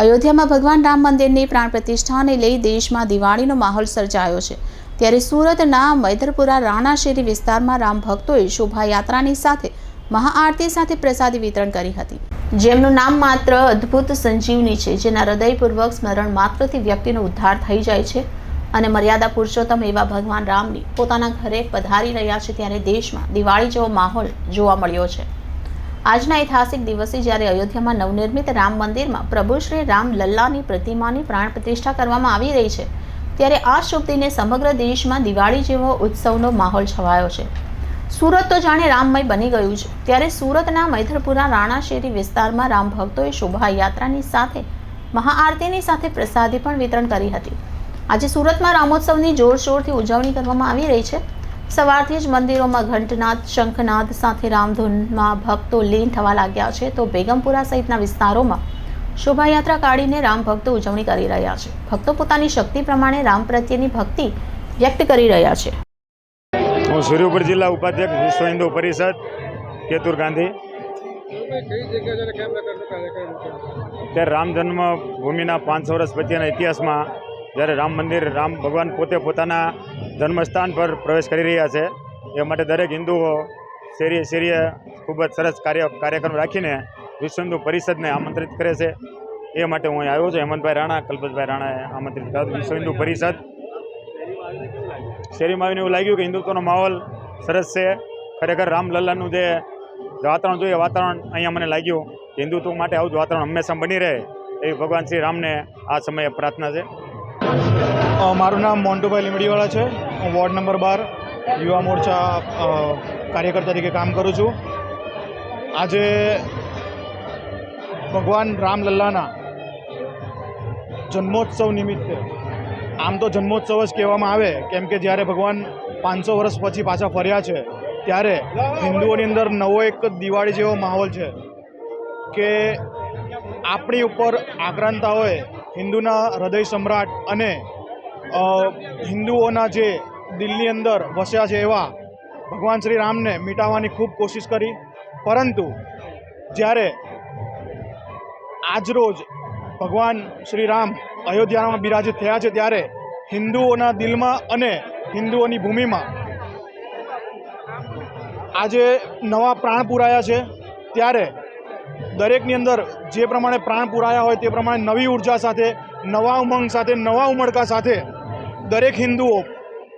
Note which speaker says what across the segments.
Speaker 1: અયોધ્યામાં ભગવાન રામ મંદિરની પ્રાણ પ્રતિષ્ઠાને લઈ દેશમાં દિવાળીનો માહોલ સર્જાયો છે. ત્યારે સુરતના મૈદરપુરા રાણાશેરી વિસ્તારમાં રામ ભક્તોએ શોભાયાત્રાની સાથે મહાઆરતી સાથે પ્રસાદી વિતરણ કરી હતી. જેમનું નામ માત્ર અદ્ભુત સંજીવની છે, જેના હૃદયપૂર્વક સ્મરણ માત્રથી વ્યક્તિનો ઉદ્ધાર થઈ જાય છે અને મર્યાદા પુરુષોત્તમ એવા ભગવાન રામની પોતાના ઘરે પધારી રહ્યા છે, ત્યારે દેશમાં દિવાળી જેવો માહોલ જોવા મળ્યો છે. આજના ઐતિહાસિક દિવસે જ્યારે અયોધ્યામાં નવનિર્મિત રામ મંદિરમાં પ્રભુ શ્રી રામ લલ્લાની પ્રતિમાની પ્રાણ પ્રતિષ્ઠા કરવામાં આવી રહી છે, ત્યારે આ શુભ દિને સમગ્ર દેશમાં દિવાળી જેવો ઉત્સવનો માહોલ છવાયો છે. સુરત તો જાણે રામમય બની ગયું છે, ત્યારે સુરતના મૈથરપુરા રાણા શેરી વિસ્તારમાં રામ ભક્તોએ શોભાયાત્રાની સાથે મહાઆરતીની સાથે પ્રસાદી પણ વિતરણ કરી હતી. આજે સુરતમાં રામોત્સવની જોરશોરથી ઉજવણી કરવામાં આવી રહી છે સવારથી જ મંદિરોમાં ઘંટનાદ, શંખનાદ સાથે રામધૂનમાં ભક્તો લીન થવા લાગ્યા છે, તો બેગમપુરા સહિતના વિસ્તારોમાં શોભાયાત્રા કાઢીને રામ ભક્તો ઉજવણી કરી રહ્યા છે. ભક્તો પોતાની શક્તિ પ્રમાણે રામ પ્રત્યેની ભક્તિ વ્યક્ત કરી રહ્યા છે.
Speaker 2: હું સૂર્યપુર જિલ્લા ઉપાધ્યક્ષ વિશ્વ હિન્દુ પરિષદ, કેતુર ગાંધી. ત્યારે રામ જન્મભૂમિના પાંચસો વર્ષ પછીના ઇતિહાસમાં જ્યારે રામ મંદિર, રામ ભગવાન પોતે પોતાના જન્મસ્થાન પર પ્રવેશ કરી રહ્યા છે. એ માટે દરેક હિન્દુઓ શેરીએ શેરીએ ખૂબ જ સરસ કાર્ય, કાર્યક્રમ રાખીને વિશ્વ હિન્દુ પરિષદને આમંત્રિત કરે છે. એ માટે હું આવ્યો છું. હેમંતભાઈ રાણા, કલ્પતભાઈ રાણાએ આમંત્રિત કર્યા. વિશ્વ હિન્દુ પરિષદ. શેરીમાં આવીને એવું લાગ્યું કે હિન્દુત્વનો માહોલ સરસ છે. ખરેખર રામલલ્લાનું જે વાતાવરણ જોઈએ વાતાવરણ અહીંયા મને લાગ્યું હિન્દુત્વ માટે આવું જ વાતાવરણ હંમેશા બની રહે એવી ભગવાન શ્રી રામને આ સમયે પ્રાર્થના છે.
Speaker 3: મારું નામ મોન્ટુભાઈ લીમડીવાળા છે. વોર્ડ નંબર બાર યુવા મોરચા કાર્યકર તરીકે કામ કરું છું. આજે ભગવાન રામલલ્લાના જન્મોત્સવ નિમિત્તે, આમ તો જન્મોત્સવ જ કહેવામાં આવે, કેમ કે જ્યારે ભગવાન પાંચસો વર્ષ પછી પાછા ફર્યા છે, ત્યારે હિન્દુઓની અંદર નવો એક દિવાળી જેવો માહોલ છે કે આપણી ઉપર આક્રાંતા હોય હિન્દુના હૃદય સમ્રાટ અને હિન્દુઓના જે દિલની અંદર વસ્યા છે એવા ભગવાન શ્રી રામને મીટાવવાની ખૂબ કોશિશ કરી. પરંતુ જ્યારે આજરોજ ભગવાન શ્રી રામ અયોધ્યામાં બિરાજિત થયા છે, ત્યારે હિન્દુઓના દિલમાં અને હિન્દુઓની ભૂમિમાં આજે નવા પ્રાણ પુરાયા છે. ત્યારે દરેકની અંદર જે પ્રમાણે પ્રાણ પુરાયા હોય તે પ્રમાણે નવી ઊર્જા સાથે, નવા ઉમંગ સાથે, નવા ઉમળકા સાથે દરેક હિન્દુઓ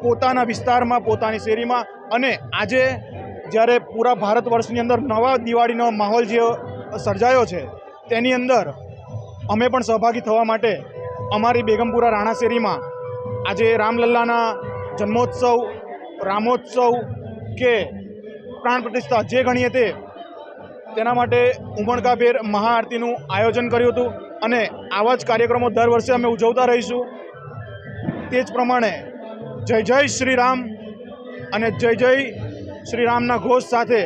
Speaker 3: પોતાના વિસ્તારમાં, પોતાની શેરીમાં. અને આજે જ્યારે પૂરા ભારત વર્ષની અંદર નવા દિવાળીનો માહોલ જે સર્જાયો છે, તેની અંદર અમે પણ સહભાગી થવા માટે અમારી બેગમપુરા રાણા શેરીમાં આજે રામલલ્લાના જન્મોત્સવ, રામોત્સવ કે પ્રાણ પ્રતિષ્ઠા જે ગણીએ તે, તેના માટે ઉમળકાભેર મહાઆરતીનું આયોજન કર્યું હતું. અને આવા જ કાર્યક્રમો દર વર્ષે અમે ઉજવતા રહીશું. તે જ પ્રમાણે જય જય શ્રી રામ અને જય જય શ્રી રામના ઘોષ સાથે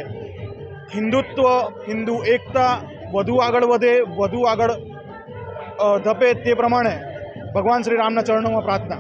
Speaker 3: હિન્દુત્વ, હિન્દુ એકતા વધુ આગળ વધે, વધુ આગળ ધપે તે પ્રમાણે ભગવાન શ્રી રામના ચરણોમાં પ્રાર્થના.